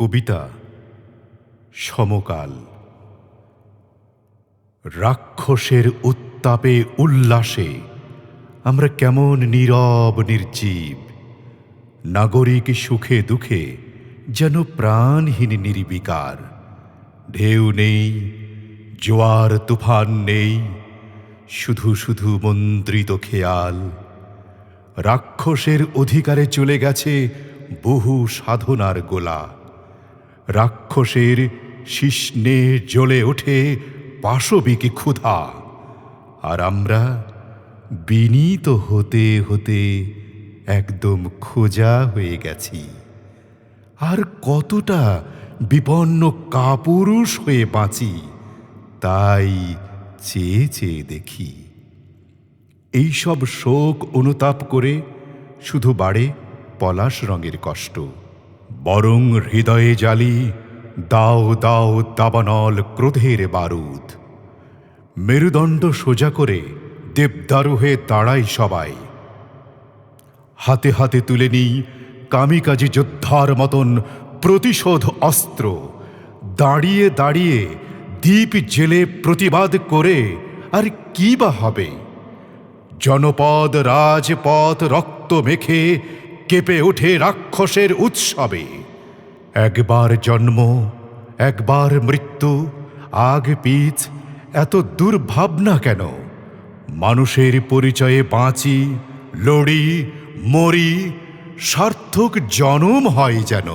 কবিতা সমকাল। রাক্ষসের উত্তাপে উল্লাসে আমরা কেমন নীরব নির্জীব। নাগরিক সুখে দুঃখে যেন প্রাণহীন নির্বিকার। ঢেউ নেই, জোয়ার তুফান নেই, শুধু শুধু মন্ত্রিত খেয়াল। রাক্ষসের অধিকারে চলে গেছে বহু সাধনার গোলা। রাক্ষসের শিষ্ণে জ্বলে ওঠে পাশবিক ক্ষুধা। আর আমরা বিনীত হতে হতে একদম খোঁজা হয়ে গেছি। আর কতটা বিপন্ন কাপুরুষ হয়ে বাঁচি, তাই চেয়ে চেয়ে দেখি। এইসব শোক অনুতাপ করে শুধু বাড়ে পলাশ রঙের কষ্ট। বরং হৃদয়ে জালি দাও দাও দাবানল ক্রোধের বারুদ। মেরুদণ্ড সোজা করে দেবদারু হয়ে দাঁড়াই সবাই। হাতে হাতে তুলে নিই কামিকাজি যোদ্ধার মতন প্রতিশোধ অস্ত্র। দাঁড়িয়ে দাঁড়িয়ে দ্বীপ জেলে প্রতিবাদ করে আর কি বা হবে? জনপদ, রাজপথ, রক্ত মেখে কেঁপে ওঠে রাক্ষসের উৎসবে। একবার জন্ম, একবার মৃত্যু, আগ পিছ এত দুর্ভাবনা কেন? মানুষের পরিচয়ে বাঁচি, লড়ি, মরি, সার্থক জনম হয় যেন।